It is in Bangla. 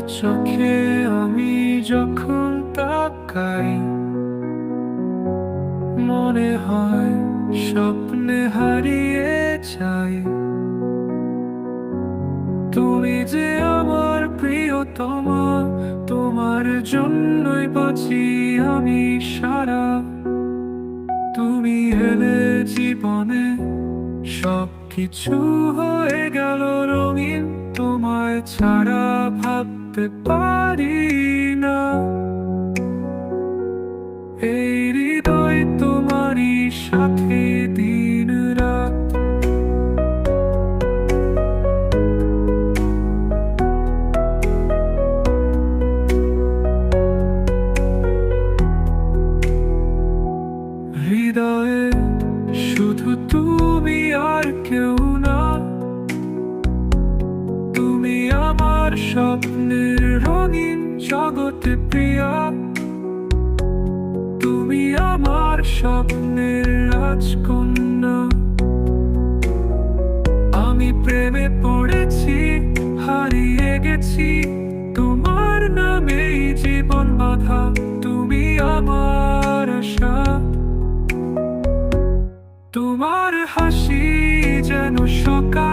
চোখে আমি যখন তাকাই, মনে হয় স্বপ্নে হারিয়ে যাই। তুমি যে আমার প্রিয়তম, তোমার জন্যই বাঁচি আমি সারা। তুমি এলে জীবনে সব কিছু হয়ে গেল ছাড়া ভাবতে পারি না। এই হৃদয় তোমারই সাথে স্বপ্নের রঙিন জগতে প্রিয়া। তুমি আমার স্বপ্নের রাজকন্যা। আমি প্রেমে পড়েছি, হারিয়ে গেছি। তোমার নামেই জীবন বাধা, তুমি আমার আশা। তোমার হাসি যেন সকাল